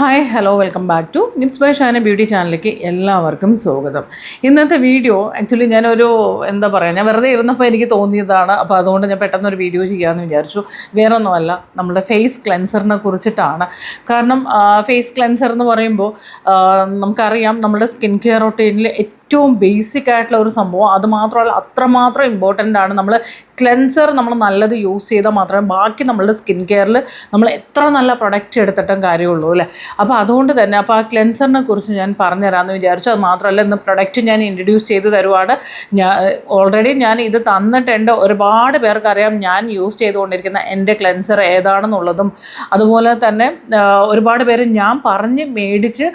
Hi hello welcome back to Nips by Shana beauty ചാനലിലേക്ക് എല്ലാവർക്കും സ്വാഗതം. ഇന്നത്തെ വീഡിയോ ആക്ച്വലി ഞാനൊരു എന്താ പറയുക ഞാൻ വെറുതെ ഇരുന്നപ്പോൾ എനിക്ക് തോന്നിയതാണ്. അപ്പോൾ അതുകൊണ്ട് ഞാൻ പെട്ടെന്നൊരു വീഡിയോ ചെയ്യാമെന്ന് വിചാരിച്ചു. വേറെ ഒന്നുമല്ല നമ്മുടെ ഫേസ് ക്ലെൻസറിനെ കുറിച്ചിട്ടാണ്. കാരണം ഫേസ് ക്ലെൻസർ എന്ന് പറയുമ്പോൾ നമുക്കറിയാം നമ്മുടെ സ്കിൻ കെയർ റൊട്ടീനിൽ ഏറ്റവും ബേസിക് ആയിട്ടുള്ള ഒരു സംഭവം. അത് മാത്രമല്ല അത്രമാത്രം ഇമ്പോർട്ടന്റ് ആണ്. നമ്മൾ ക്ലെൻസർ നമ്മൾ നല്ലത് യൂസ് ചെയ്താൽ മാത്രമേ ബാക്കി നമ്മളുടെ സ്കിൻ കെയറിൽ നമ്മൾ എത്ര നല്ല പ്രൊഡക്റ്റ് എടുത്തിട്ടും കാര്യമുള്ളൂ അല്ലേ? അപ്പോൾ അതുകൊണ്ട് തന്നെ അപ്പോൾ ആ ക്ലെൻസറിനെ കുറിച്ച് ഞാൻ പറഞ്ഞു പറഞ്ഞുതരാമെന്ന് വിചാരിച്ചു. അത് മാത്രമല്ല ഇന്ന് പ്രൊഡക്റ്റ് ഞാൻ ഇൻട്രൊഡ്യൂസ് ചെയ്ത് തരുവാണ്. ഞാൻ ഓൾറെഡി ഞാൻ ഇത് തന്നിട്ടുണ്ട്. ഒരുപാട് പേർക്കറിയാം ഞാൻ യൂസ് ചെയ്തുകൊണ്ടിരിക്കുന്ന എന്റെ ക്ലെൻസർ ഏതാണെന്നുള്ളതും. അതുപോലെ തന്നെ ഒരുപാട് പേര് ഞാൻ പറഞ്ഞ് മേടിച്ച്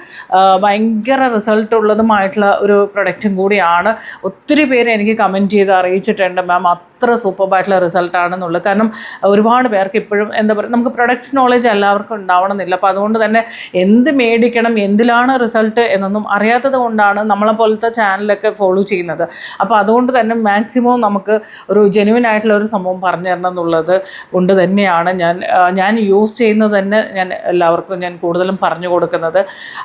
ഭയങ്കര റിസൾട്ട് ഉള്ളതുമായിട്ടുള്ള ഒരു പ്രൊഡക്റ്റും കൂടിയാണ്. ഒത്തിരി പേര് എനിക്ക് കമന്റ് ചെയ്ത് അറിയിച്ചിട്ടുണ്ട്. മാം അത്ര സൂപ്പർബായിട്ടുള്ള റിസൾട്ടാണെന്നുള്ളത് കാരണം ഒരുപാട് പേർക്ക് ഇപ്പോഴും എന്താ പറയുക നമുക്ക് പ്രൊഡക്ട്സ് നോളേജ് എല്ലാവർക്കും ഉണ്ടാവണമെന്നില്ല. അപ്പോൾ അതുകൊണ്ട് തന്നെ എന്ത് മേടിക്കണം എന്തിലാണ് റിസൾട്ട് എന്നൊന്നും അറിയാത്തത് കൊണ്ടാണ് നമ്മളെപ്പോലത്തെ ചാനലൊക്കെ ഫോളോ ചെയ്യുന്നത്. അപ്പോൾ അതുകൊണ്ട് തന്നെ മാക്സിമം നമുക്ക് ഒരു ജെനുവിൻ ആയിട്ടുള്ള ഒരു സംഭവം പറഞ്ഞു തരണം എന്നുള്ളത് കൊണ്ട് തന്നെയാണ് ഞാൻ ഞാൻ യൂസ് ചെയ്യുന്നത് തന്നെ ഞാൻ എല്ലാവർക്കും ഞാൻ കൂടുതലും പറഞ്ഞു കൊടുക്കുന്നത്.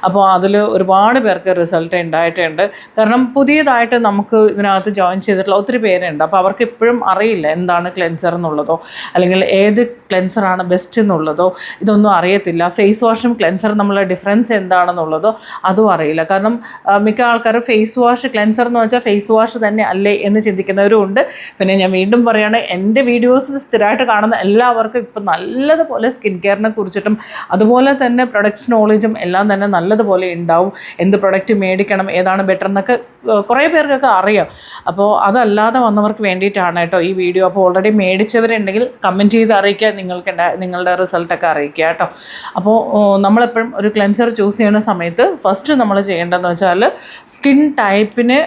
അപ്പോൾ അതിൽ ഒരുപാട് പേർക്ക് റിസൾട്ട് ഉണ്ടായിട്ടുണ്ട്. കാരണം പുതിയതായിട്ട് നമുക്ക് ഇതിനകത്ത് ജോയിൻ ചെയ്തിട്ടുള്ള ഒത്തിരി പേരുണ്ട്. അപ്പോൾ അവർക്ക് ഇപ്പോഴും അറിയില്ല എന്താണ് ക്ലെൻസർ എന്നുള്ളതോ അല്ലെങ്കിൽ ഏത് ക്ലെൻസറാണ് ബെസ്റ്റ് എന്നുള്ളതോ ഇതൊന്നും അറിയത്തില്ല. ഫേസ് വാഷും ക്ലെൻസറും തമ്മിലുള്ള ഡിഫറൻസ് എന്താണെന്നുള്ളതോ അതും അറിയില്ല. കാരണം മിക്ക ആൾക്കാർ ഫേസ് വാഷ് ക്ലെൻസർ എന്ന് വെച്ചാൽ ഫേസ് വാഷ് തന്നെ അല്ലേ എന്ന് ചിന്തിക്കുന്നവരും ഉണ്ട്. പിന്നെ ഞാൻ വീണ്ടും പറയുകയാണ് എന്റെ വീഡിയോസ് സ്ഥിരമായിട്ട് കാണുന്ന എല്ലാവർക്കും ഇപ്പം നല്ലതുപോലെ സ്കിൻ കെയറിനെ കുറിച്ചിട്ടും അതുപോലെ തന്നെ പ്രൊഡക്ട്സ് നോളജും എല്ലാം തന്നെ നല്ലതുപോലെ ഉണ്ടാവും. എന്ത് പ്രൊഡക്റ്റ് മേടിക്കണം ഏതാണ് ബെറ്റർ എന്നൊക്കെ കുറേ പേർക്കൊക്കെ അറിയാം. അപ്പോൾ അതല്ലാതെ വന്നവർക്ക് വേണ്ടിയിട്ടാണ് കേട്ടോ. ഈ വീഡിയോ അപ്പോൾ ഓൾറെഡി മേടിച്ചവരുണ്ടെങ്കിൽ കമന്റ് ചെയ്ത് അറിയിക്കുക. നിങ്ങൾക്ക് നിങ്ങളുടെ റിസൾട്ടൊക്കെ അറിയിക്കുക കേട്ടോ. അപ്പോൾ നമ്മളെപ്പോഴും ഒരു ക്ലെൻസർ ചൂസ് ചെയ്യുന്ന സമയത്ത് ഫസ്റ്റ് നമ്മൾ ചെയ്യേണ്ടതെന്ന് വെച്ചാൽ സ്കിൻ ടൈപ്പിനെ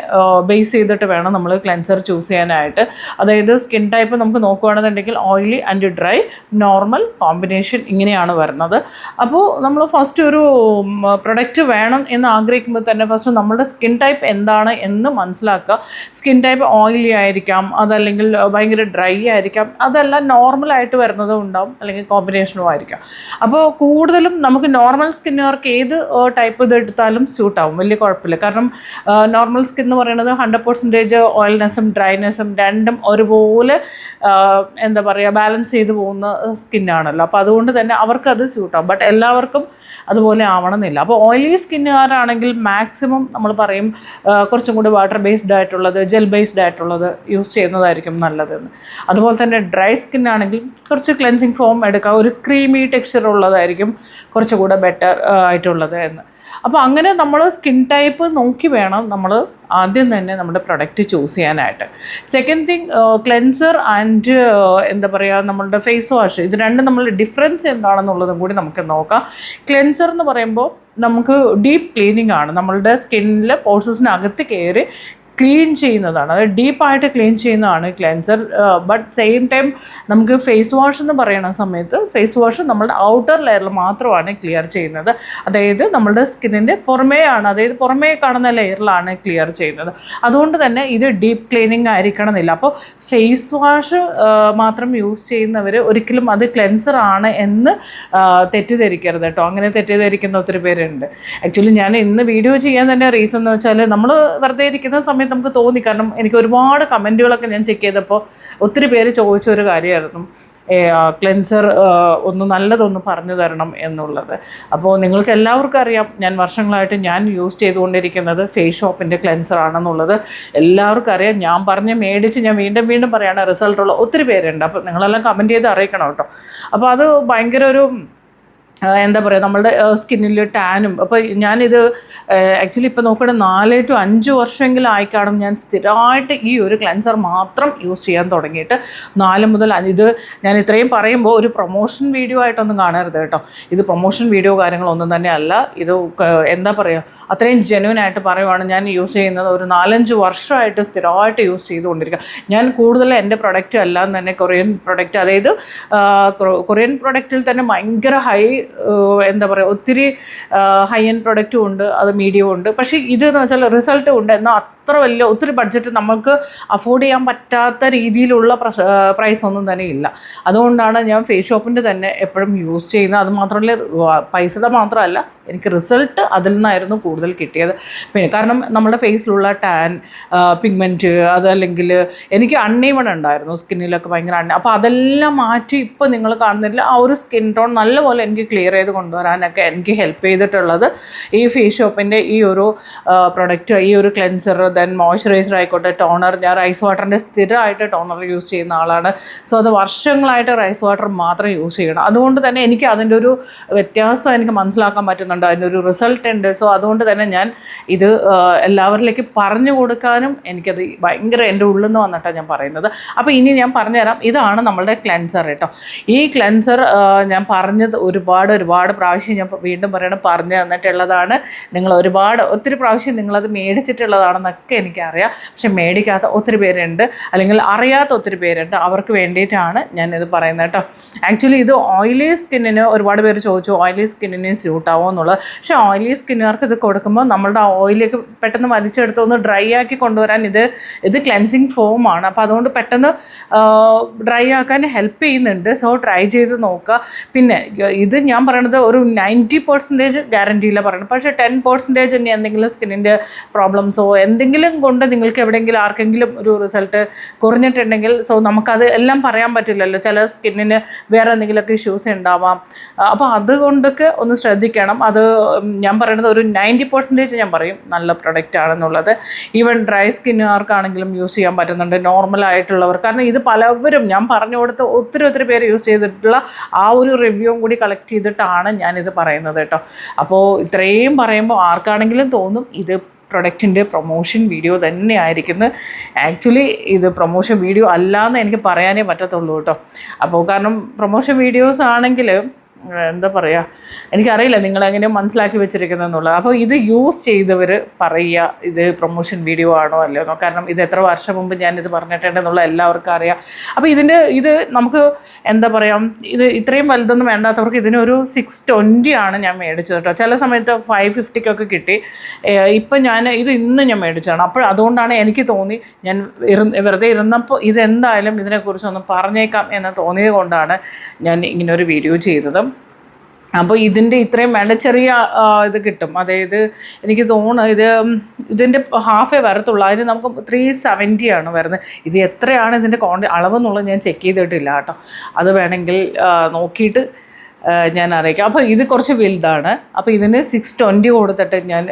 ബേസ് ചെയ്തിട്ട് വേണം നമ്മൾ ക്ലെൻസർ ചൂസ് ചെയ്യാനായിട്ട്. അതായത് സ്കിൻ ടൈപ്പ് നമുക്ക് നോക്കുകയാണെന്നുണ്ടെങ്കിൽ oily and dry normal combination ഇങ്ങനെയാണ് വരുന്നത്. അപ്പോൾ നമ്മൾ ഫസ്റ്റ് ഒരു പ്രൊഡക്റ്റ് വേണം എന്ന് ആഗ്രഹിക്കുമ്പോൾ തന്നെ ഫസ്റ്റ് നമ്മുടെ സ്കിൻ ടൈപ്പ് എന്താണ് എന്ന് മനസ്സിലാക്കുക. സ്കിൻ ടൈപ്പ് ഓയിലി ആയിരിക്കാം അതല്ലെങ്കിൽ ഭയങ്കര ഡ്രൈ ആയിരിക്കാം. അതെല്ലാം നോർമലായിട്ട് വരുന്നതും ഉണ്ടാവും. അല്ലെങ്കിൽ കോമ്പിനേഷനും ആയിരിക്കാം. അപ്പോൾ കൂടുതലും നമുക്ക് നോർമൽ സ്കിന്നുകാർക്ക് ഏത് ടൈപ്പ് ഇത് എടുത്താലും സ്യൂട്ടാവും വലിയ കുഴപ്പമില്ല. കാരണം നോർമൽ സ്കിൻ എന്ന് പറയുന്നത് ഹൺഡ്രഡ് പെർസെന്റേജ് ഓയിൽനെസ്സും ഡ്രൈനെസ്സും രണ്ടും ഒരുപോലെ എന്താ പറയുക ബാലൻസ് ചെയ്ത് പോകുന്ന സ്കിന്നാണല്ലോ അപ്പോൾ അതുകൊണ്ട് തന്നെ അവർക്കത് സ്യൂട്ടാവും ബട്ട് എല്ലാവർക്കും അതുപോലെ ആവണമെന്നില്ല. അപ്പോൾ ഓയിലി സ്കിന്നുകാരാണെങ്കിൽ മാക്സിമം നമ്മൾ പറയും കുറച്ചും കൂടി വാട്ടർ ബേസ്ഡ് ആയിട്ടുള്ളത് ജെൽ ബേസ്ഡ് ആയിട്ടുള്ളത് യൂസ് ചെയ്യുന്നതായിരിക്കും നല്ലതെന്ന്. അതുപോലെ തന്നെ ഡ്രൈ സ്കിൻ ആണെങ്കിൽ കുറച്ച് ക്ലെൻസിങ് ഫോം എടുക്കുക ഒരു ക്രീമി ടെക്സ്ചർ ഉള്ളതായിരിക്കും കുറച്ചുകൂടെ ബെറ്റർ ആയിട്ടുള്ളത് എന്ന്. അപ്പോൾ അങ്ങനെ നമ്മൾ സ്കിൻ ടൈപ്പ് നോക്കി വേണം നമ്മൾ ആദ്യം തന്നെ നമ്മുടെ പ്രൊഡക്റ്റ് ചൂസ് ചെയ്യാനായിട്ട്. സെക്കൻഡ് തിങ് ക്ലെൻസർ ആൻഡ് എന്താ പറയുക നമ്മളുടെ ഫേസ് വാഷ്. ഇത് രണ്ടും നമ്മൾ ഡിഫറൻസ് എന്താണെന്നുള്ളതും കൂടി നമുക്ക് നോക്കാം. ക്ലെൻസർ എന്ന് പറയുമ്പോൾ നമുക്ക് ഡീപ്പ് ക്ലീനിങ് ആണ്. നമ്മളുടെ സ്കിന്നിലെ പോഴ്സസിനകത്ത് കയറി ക്ലീൻ ചെയ്യുന്നതാണ്. അതായത് ഡീപ്പായിട്ട് ക്ലീൻ ചെയ്യുന്നതാണ് ക്ലെൻസർ ബട്ട് സെയിം ടൈം നമുക്ക് ഫേസ് വാഷ് എന്ന് പറയുന്ന സമയത്ത് ഫേസ് വാഷ് നമ്മളുടെ ഔട്ടർ ലെയറിൽ മാത്രമാണ് ക്ലിയർ ചെയ്യുന്നത്. അതായത് നമ്മളുടെ സ്കിന്നിന്റെ പുറമേയാണ് അതായത് പുറമേ കാണുന്ന ലെയറിലാണ് ക്ലിയർ ചെയ്യുന്നത്. അതുകൊണ്ട് തന്നെ ഇത് ഡീപ്പ് ക്ലീനിങ് ആയിരിക്കണം എന്നില്ല അപ്പോൾ ഫേസ് വാഷ് മാത്രം യൂസ് ചെയ്യുന്നവർ ഒരിക്കലും അത് ക്ലെൻസർ ആണ് എന്ന് തെറ്റിദ്ധരിക്കരുത് കേട്ടോ. അങ്ങനെ തെറ്റിദ്ധരിക്കുന്ന ഒത്തിരി പേരുണ്ട്. ആക്ച്വലി ഞാൻ ഇന്ന് വീഡിയോ ചെയ്യാൻ തന്നെ റീസൺ എന്ന് വെച്ചാൽ നമ്മൾ വെറുതെ ഇരിക്കുന്ന നമുക്ക് തോന്നി. കാരണം എനിക്ക് ഒരുപാട് കമന്റുകളൊക്കെ ഞാൻ ചെക്ക് ചെയ്തപ്പോൾ ഒത്തിരി പേര് ചോദിച്ച ഒരു കാര്യമായിരുന്നു. ക്ലെൻസർ ഒന്ന് നല്ലതൊന്ന് പറഞ്ഞു തരണം എന്നുള്ളത്. അപ്പോൾ നിങ്ങൾക്ക് എല്ലാവർക്കും അറിയാം ഞാൻ വർഷങ്ങളായിട്ട് ഞാൻ യൂസ് ചെയ്തുകൊണ്ടിരിക്കുന്നത് ഫേസ് ഷോപ്പിന്റെ ക്ലെൻസർ ആണെന്നുള്ളത്. എല്ലാവർക്കും അറിയാം ഞാൻ പറഞ്ഞ് മേടിച്ച് ഞാൻ വീണ്ടും വീണ്ടും പറയാണ് റിസൾട്ടുള്ള ഒത്തിരി പേരുണ്ട്. അപ്പോൾ നിങ്ങളെല്ലാം കമന്റ് ചെയ്ത് അറിയിക്കണം കേട്ടോ. അപ്പോൾ അത് ഭയങ്കര ഒരു എന്താ പറയുക നമ്മളുടെ സ്കിന്നിൽ ടാനും അപ്പോൾ ഞാനിത് ആക്ച്വലി ഇപ്പോൾ നോക്കുകയാണെങ്കിൽ നാല് ടു അഞ്ച് വർഷമെങ്കിലും ആയിക്കാണും ഞാൻ സ്ഥിരമായിട്ട് ഈ ഒരു ക്ലെൻസർ മാത്രം യൂസ് ചെയ്യാൻ തുടങ്ങിയിട്ട്. നാല് മുതൽ ഇത് ഞാൻ ഇത്രയും പറയുമ്പോൾ ഒരു പ്രൊമോഷൻ വീഡിയോ ആയിട്ടൊന്നും കാണരുത് കേട്ടോ. ഇത് പ്രൊമോഷൻ വീഡിയോ കാര്യങ്ങളൊന്നും തന്നെ അല്ല ഇത് എന്താ പറയുക അത്രയും ജെന്യൂൻ ആയിട്ട് പറയുവാണ് ഞാൻ യൂസ് ചെയ്യുന്നത്. ഒരു നാലഞ്ച് വർഷമായിട്ട് സ്ഥിരമായിട്ട് യൂസ് ചെയ്തുകൊണ്ടിരിക്കുക ഞാൻ കൂടുതൽ എന്റെ പ്രൊഡക്റ്റ് അല്ലാതെ തന്നെ കൊറിയൻ പ്രൊഡക്റ്റ് അതായത് കൊറിയൻ പ്രൊഡക്റ്റിൽ തന്നെ ഭയങ്കര ഹൈ എന്താ പറയുക ഒത്തിരി ഹൈ എൻഡ് പ്രൊഡക്റ്റും ഉണ്ട് അത് മീഡിയം ഉണ്ട്. പക്ഷേ ഇത് എന്ന് വെച്ചാൽ റിസൾട്ടും ഉണ്ട്. എന്നാൽ അത്ര വലിയ ഒത്തിരി ബഡ്ജറ്റ് നമുക്ക് അഫോർഡ് ചെയ്യാൻ പറ്റാത്ത രീതിയിലുള്ള പ്രൈസ് ഒന്നും തന്നെ ഇല്ല. അതുകൊണ്ടാണ് ഞാൻ ഫേസ് ഷോപ്പിന്റെ തന്നെ എപ്പോഴും യൂസ് ചെയ്യുന്നത്. അത് മാത്രമല്ല പൈസയുടെ മാത്രമല്ല എനിക്ക് റിസൾട്ട് അതിൽ നിന്നായിരുന്നു കൂടുതൽ കിട്ടിയത്. പിന്നെ കാരണം നമ്മുടെ ഫേസിലുള്ള ടാൻ പിഗ്മെന്റ് അതല്ലെങ്കിൽ എനിക്ക് അണ്ണീവൺ ഉണ്ടായിരുന്നു. സ്കിന്നിലൊക്കെ ഭയങ്കര അണ്ണ അപ്പോൾ അതെല്ലാം മാറ്റി ഇപ്പോൾ നിങ്ങൾ കാണുന്നില്ല ആ ഒരു സ്കിൻ ടോൺ നല്ലപോലെ എനിക്ക് ക്ലിയർ ചെയ്ത് കൊണ്ടുവരാനൊക്കെ എനിക്ക് ഹെൽപ്പ് ചെയ്തിട്ടുള്ളത് ഈ ഫേസ് ഷോപ്പിന്റെ ഈ ഒരു പ്രൊഡക്റ്റ് ഈ ഒരു ക്ലെൻസർ ദെൻ മോയ്സ്ചറൈസർ ആയിക്കോട്ടെ ടോണർ ഞാൻ റൈസ് വാട്ടറിന്റെ സ്ഥിരമായിട്ട് ടോണർ യൂസ് ചെയ്യുന്ന ആളാണ്. സോ അത് വർഷങ്ങളായിട്ട് റൈസ് വാട്ടർ മാത്രം യൂസ് ചെയ്യണം. അതുകൊണ്ട് തന്നെ എനിക്ക് അതിന്റെ ഒരു വ്യത്യാസം എനിക്ക് മനസ്സിലാക്കാൻ പറ്റുന്നുണ്ട്. അതിന്റെ ഒരു റിസൾട്ട് ഉണ്ട്. സോ അതുകൊണ്ട് തന്നെ ഞാൻ ഇത് എല്ലാവരിലേക്ക് പറഞ്ഞു കൊടുക്കാനും എനിക്കത് ഭയങ്കര എന്റെ ഉള്ളിൽ നിന്ന് വന്നിട്ടാണ് ഞാൻ പറയുന്നത്. അപ്പോൾ ഇനി ഞാൻ പറഞ്ഞുതരാം. ഇതാണ് നമ്മളുടെ ക്ലെൻസർ കേട്ടോ. ഈ ക്ലെൻസർ ഞാൻ പറഞ്ഞത് ഒരുപാട് ഒരുപാട് ഒരുപാട് പ്രാവശ്യം ഞാൻ വീണ്ടും പറയണം പറഞ്ഞു തന്നിട്ടുള്ളതാണ്. നിങ്ങൾ ഒരുപാട് ഒത്തിരി പ്രാവശ്യം നിങ്ങളത് മേടിച്ചിട്ടുള്ളതാണെന്നൊക്കെ എനിക്കറിയാം. പക്ഷെ മേടിക്കാത്ത ഒത്തിരി പേരുണ്ട്. അല്ലെങ്കിൽ അറിയാത്ത ഒത്തിരി പേരുണ്ട്. അവർക്ക് വേണ്ടിയിട്ടാണ് ഞാനിത് പറയുന്നത് കേട്ടോ. ആക്ച്വലി ഇത് ഓയിലി സ്കിന്നിന് ഒരുപാട് പേര് ചോദിച്ചു ഓയിലി സ്കിന്നിന് സ്യൂട്ട് ആവുമോ എന്നുള്ളത്. പക്ഷേ ഓയിലി സ്കിന്നുകാർക്ക് ഇത് കൊടുക്കുമ്പോൾ നമ്മളുടെ ആ ഓയിലേക്ക് പെട്ടെന്ന് വലിച്ചെടുത്ത് ഒന്ന് ഡ്രൈ ആക്കി കൊണ്ടുവരാൻ ഇത് ഇത് ക്ലെൻസിങ് ഫോമാണ് അപ്പോൾ അതുകൊണ്ട് പെട്ടെന്ന് ഡ്രൈ ആക്കാൻ ഹെൽപ്പ് ചെയ്യുന്നുണ്ട്. സോ ട്രൈ ചെയ്ത് നോക്കുക. പിന്നെ ഇത് ഞാൻ പറയണത് ഒരു നയന്റി പെർസെന്റേജ് ഗ്യാരന്റിയില്ല പറയണം പക്ഷേ ടെൻ പെർസെന്റേജ് ഇനി എന്തെങ്കിലും സ്കിന്നിന്റെ പ്രോബ്ലംസോ എന്തെങ്കിലും കൊണ്ട് നിങ്ങൾക്ക് എവിടെയെങ്കിലും ആർക്കെങ്കിലും ഒരു റിസൾട്ട് കുറഞ്ഞിട്ടുണ്ടെങ്കിൽ സോ നമുക്കത് എല്ലാം പറയാൻ പറ്റില്ലല്ലോ. ചില സ്കിന്നിന് വേറെ എന്തെങ്കിലുമൊക്കെ ഇഷ്യൂസ് ഉണ്ടാവാം. അപ്പോൾ അതുകൊണ്ടൊക്കെ ഒന്ന് ശ്രദ്ധിക്കണം. അത് ഞാൻ പറയുന്നത് ഒരു നയന്റി പെർസെന്റേജ് ഞാൻ പറയും. നല്ല പ്രൊഡക്റ്റ് ആണെന്നുള്ളത്. ഈവൻ ഡ്രൈ സ്കിന്നുകാർക്കാണെങ്കിലും യൂസ് ചെയ്യാൻ പറ്റുന്നുണ്ട്. നോർമൽ ആയിട്ടുള്ളവർ. കാരണം ഇത് പലവരും ഞാൻ പറഞ്ഞു കൊടുത്ത ഒത്തിരി ഒത്തിരി പേര് യൂസ് ചെയ്തിട്ടുള്ള ആ ഒരു റിവ്യൂവും കൂടി കളക്ട് ചെയ്തിട്ടാണ് ഞാനിത് പറയുന്നത് കേട്ടോ. അപ്പോൾ ഇത്രയും പറയുമ്പോൾ ആർക്കാണെങ്കിലും തോന്നും ഇത് പ്രൊഡക്റ്റിന്റെ പ്രൊമോഷൻ വീഡിയോ തന്നെ ആയിരിക്കുന്നത് ആക്ച്വലി ഇത് പ്രൊമോഷൻ വീഡിയോ അല്ലാന്ന് എനിക്ക് പറയാനേ പറ്റത്തുള്ളൂ കേട്ടോ. അപ്പോൾ കാരണം പ്രൊമോഷൻ വീഡിയോസ് ആണെങ്കിൽ എന്താ പറയുക എനിക്കറിയില്ല നിങ്ങളെങ്ങനെ മനസ്സിലാക്കി വെച്ചിരിക്കുന്നതെന്നുള്ളത്. അപ്പോൾ ഇത് യൂസ് ചെയ്തവർ പറയുക ഇത് പ്രൊമോഷൻ വീഡിയോ ആണോ അല്ലയോ കാരണം ഇത് എത്ര വർഷം മുമ്പ് ഞാനിത് പറഞ്ഞിട്ടുണ്ടെന്നുള്ള എല്ലാവർക്കും അറിയാം. അപ്പോൾ ഇതിന്റെ ഇത് നമുക്ക് എന്താ പറയുക ഇത് ഇത്രയും വലുതൊന്നും വേണ്ടാത്തവർക്ക് ഇതിനൊരു സിക്സ് ട്വന്റി ആണ് ഞാൻ മേടിച്ചത് കേട്ടോ. ചില സമയത്ത് ഫൈവ് ഫിഫ്റ്റിക്കൊക്കെ കിട്ടി. ഇപ്പം ഞാൻ ഇത് ഇന്ന് ഞാൻ മേടിച്ചതാണ്. അപ്പോൾ അതുകൊണ്ടാണ് എനിക്ക് തോന്നി ഞാൻ വെറുതെ ഇരുന്നപ്പോൾ ഇതെന്തായാലും ഇതിനെക്കുറിച്ചൊന്ന് പറഞ്ഞേക്കാം എന്ന് തോന്നിയത് കൊണ്ടാണ് ഞാൻ ഇങ്ങനൊരു വീഡിയോ ചെയ്തത്. അപ്പോൾ ഇതിന്റെ ഇത്രയും വേണ്ട ചെറിയ ഇത് കിട്ടും. അതായത് എനിക്ക് തോന്നുന്നു ഇത് ഇതിന്റെ ഹാഫേ വരത്തുള്ളൂ. അതിന് നമുക്ക് ത്രീ സെവന്റി ആണ് വരുന്നത്. ഇത് എത്രയാണ് ഇതിന്റെ ക്വാണ്ടി അളവെന്നുള്ളത് ഞാൻ ചെക്ക് ചെയ്തിട്ടില്ല കേട്ടോ. അത് വേണമെങ്കിൽ നോക്കിയിട്ട് ഞാൻ അറിയിക്കാം. അപ്പോൾ ഇത് കുറച്ച് വലുതാണ്. അപ്പോൾ ഇതിന് സിക്സ് ട്വന്റി കൊടുത്തിട്ട് ഞാൻ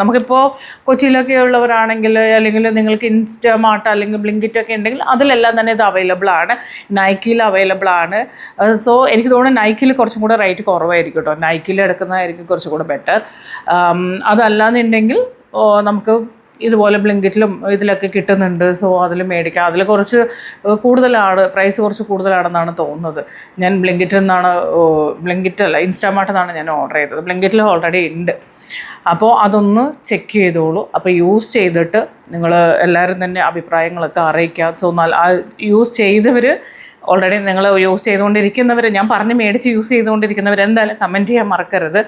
നമുക്കിപ്പോൾ കൊച്ചിയിലൊക്കെ ഉള്ളവരാണെങ്കിൽ അല്ലെങ്കിൽ നിങ്ങൾക്ക് ഇൻസ്റ്റമാർട്ട് അല്ലെങ്കിൽ ബ്ലിങ്കിറ്റ് ഒക്കെ ഉണ്ടെങ്കിൽ അതിലെല്ലാം തന്നെ ഇത് അവൈലബിൾ ആണ്. നൈക്കിയിൽ അവൈലബിൾ ആണ്. സോ എനിക്ക് തോന്നുന്നു നൈക്കിൽ കുറച്ചും കൂടെ റേറ്റ് കുറവായിരിക്കും കേട്ടോ നൈക്കിൽ എടുക്കുന്നതായിരിക്കും കുറച്ചും കൂടെ ബെറ്റർ അതല്ലാന്നുണ്ടെങ്കിൽ നമുക്ക് ഇതുപോലെ ബ്ലിങ്കറ്റിലും ഇതിലൊക്കെ കിട്ടുന്നുണ്ട്. സോ അതിൽ മേടിക്കാം. അതിൽ കുറച്ച് കൂടുതലാണ്. പ്രൈസ് കുറച്ച് കൂടുതലാണെന്നാണ് തോന്നുന്നത്. ഞാൻ ബ്ലിങ്കറ്റിൽ നിന്നാണ് ബ്ലിങ്കറ്റ് അല്ല ഇൻസ്റ്റാമാർട്ടിൽ നിന്നാണ് ഞാൻ ഓർഡർ ചെയ്തത്. ബ്ലിങ്കറ്റിൽ ഓൾറെഡി ഉണ്ട്. അപ്പോൾ അതൊന്ന് ചെക്ക് ചെയ്തോളൂ. അപ്പോൾ യൂസ് ചെയ്തിട്ട് നിങ്ങൾ എല്ലാവരും തന്നെ അഭിപ്രായങ്ങളൊക്കെ അറിയിക്കുക സോ യൂസ് ചെയ്തവർ ഓൾറെഡി നിങ്ങൾ യൂസ് ചെയ്തുകൊണ്ടിരിക്കുന്നവർ ഞാൻ പറഞ്ഞ് മേടിച്ച് യൂസ് ചെയ്തുകൊണ്ടിരിക്കുന്നവർ എന്തായാലും കമന്റ് ചെയ്യാൻ മറക്കരുത്.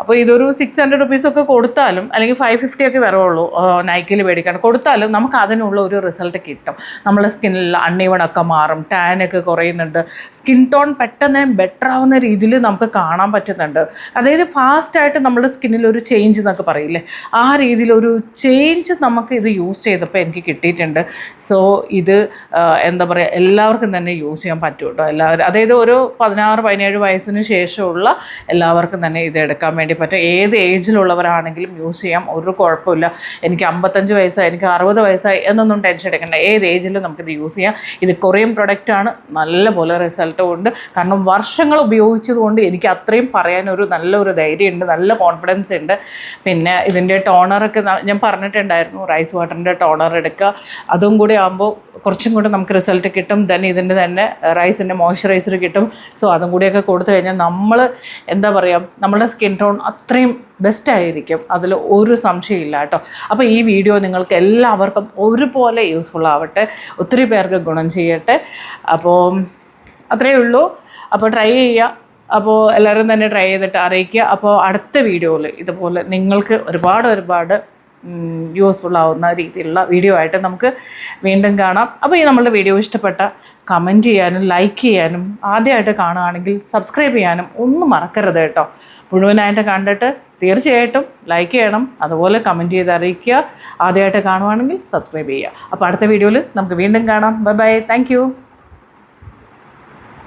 അപ്പോൾ ഇതൊരു സിക്സ് ഹൺഡ്രഡ് റുപ്പീസൊക്കെ കൊടുത്താലും അല്ലെങ്കിൽ ഫൈവ് ഫിഫ്റ്റി ഒക്കെ വരവുള്ളൂ നൈക്കിൽ മേടിക്കാൻ. കൊടുത്താലും നമുക്ക് അതിനുള്ള ഒരു റിസൾട്ട് കിട്ടും. നമ്മുടെ സ്കിന്നിൽ അണ്ണീവണൊക്കെ മാറും ടാനൊക്കെ കുറയുന്നുണ്ട്. സ്കിൻ ടോൺ പെട്ടെന്ന് ബെറ്റർ ആവുന്ന രീതിയിൽ നമുക്ക് കാണാൻ പറ്റുന്നുണ്ട്. അതായത് ഫാസ്റ്റായിട്ട് നമ്മുടെ സ്കിന്നിൽ ഒരു ചേഞ്ച് എന്നൊക്കെ പറയില്ലേ? ആ രീതിയിൽ ഒരു ചേഞ്ച് നമുക്ക് ഇത് യൂസ് ചെയ്തപ്പോൾ എനിക്ക് കിട്ടിയിട്ടുണ്ട്. സോ ഇത് എന്താ പറയുക എല്ലാവർക്കും തന്നെ യൂസ് ചെയ്യാൻ പറ്റും കേട്ടോ എല്ലാവരും അതായത് ഒരു പതിനാറ് പതിനേഴ് വയസ്സിന് ശേഷമുള്ള എല്ലാവർക്കും തന്നെ ഇത് എടുക്കാൻ വേണ്ടി പറ്റും. ഏത് ഏജിലുള്ളവരാണെങ്കിലും യൂസ് ചെയ്യാം. ഒരു കുഴപ്പമില്ല. എനിക്ക് അമ്പത്തഞ്ച് വയസ്സായി എനിക്ക് അറുപത് വയസ്സായി എന്നൊന്നും ടെൻഷൻ എടുക്കേണ്ട. ഏത് ഏജിലും നമുക്കിത് യൂസ് ചെയ്യാം. ഇത് കൊറിയൻ പ്രൊഡക്റ്റാണ് നല്ല പോലെ റിസൾട്ടും ഉണ്ട്. കാരണം വർഷങ്ങൾ ഉപയോഗിച്ചതുകൊണ്ട് എനിക്ക് അത്രയും പറയാനൊരു നല്ലൊരു ധൈര്യമുണ്ട്. നല്ല കോൺഫിഡൻസ് ഉണ്ട്. പിന്നെ ഇതിന്റെ ടോണറൊക്കെ ഞാൻ പറഞ്ഞിട്ടുണ്ടായിരുന്നു. റൈസ് വാട്ടറിന്റെ ടോണർ എടുക്കുക. അതും കൂടി ആകുമ്പോൾ കുറച്ചും കൂടി നമുക്ക് റിസൾട്ട് കിട്ടും. ദെൻ ഇതിന്റെ തന്നെ റൈസിന്റെ മോയ്സ്ചറൈസർ കിട്ടും. സോ അതും കൂടിയൊക്കെ കൊടുത്തു കഴിഞ്ഞാൽ നമ്മൾ എന്താ പറയുക നമ്മുടെ സ്കിൻ ടോൺ അത്രയും ബെസ്റ്റായിരിക്കും അതിൽ ഒരു സംശയം ഇല്ല കേട്ടോ. അപ്പോൾ ഈ വീഡിയോ നിങ്ങൾക്ക് എല്ലാവർക്കും ഒരുപോലെ യൂസ്ഫുൾ ആവട്ടെ. ഒത്തിരി പേർക്ക് ഗുണം ചെയ്യട്ടെ. അപ്പോൾ അത്രയേ ഉള്ളൂ. അപ്പോൾ ട്രൈ ചെയ്യുക. അപ്പോൾ എല്ലാവരും തന്നെ ട്രൈ ചെയ്തിട്ട് അറിയിക്കുക. അപ്പോൾ അടുത്ത വീഡിയോയിൽ ഇതുപോലെ നിങ്ങൾക്ക് ഒരുപാട് ഒരുപാട് യൂസ്ഫുൾ ആവുന്ന രീതിയിലുള്ള വീഡിയോ ആയിട്ട് നമുക്ക് വീണ്ടും കാണാം. അപ്പോൾ ഈ നമ്മളുടെ വീഡിയോ ഇഷ്ടപ്പെട്ട കമന്റ് ചെയ്യാനും ലൈക്ക് ചെയ്യാനും ആദ്യമായിട്ട് കാണുകയാണെങ്കിൽ സബ്സ്ക്രൈബ് ചെയ്യാനും ഒന്നും മറക്കരുത് കേട്ടോ. മുഴുവനായിട്ട് കണ്ടിട്ട് തീർച്ചയായിട്ടും ലൈക്ക് ചെയ്യണം. അതുപോലെ കമന്റ് ചെയ്ത് അറിയിക്കുക. ആദ്യമായിട്ട് കാണുവാണെങ്കിൽ സബ്സ്ക്രൈബ് ചെയ്യുക. അപ്പോൾ അടുത്ത വീഡിയോയിൽ നമുക്ക് വീണ്ടും കാണാം. Bye bye thank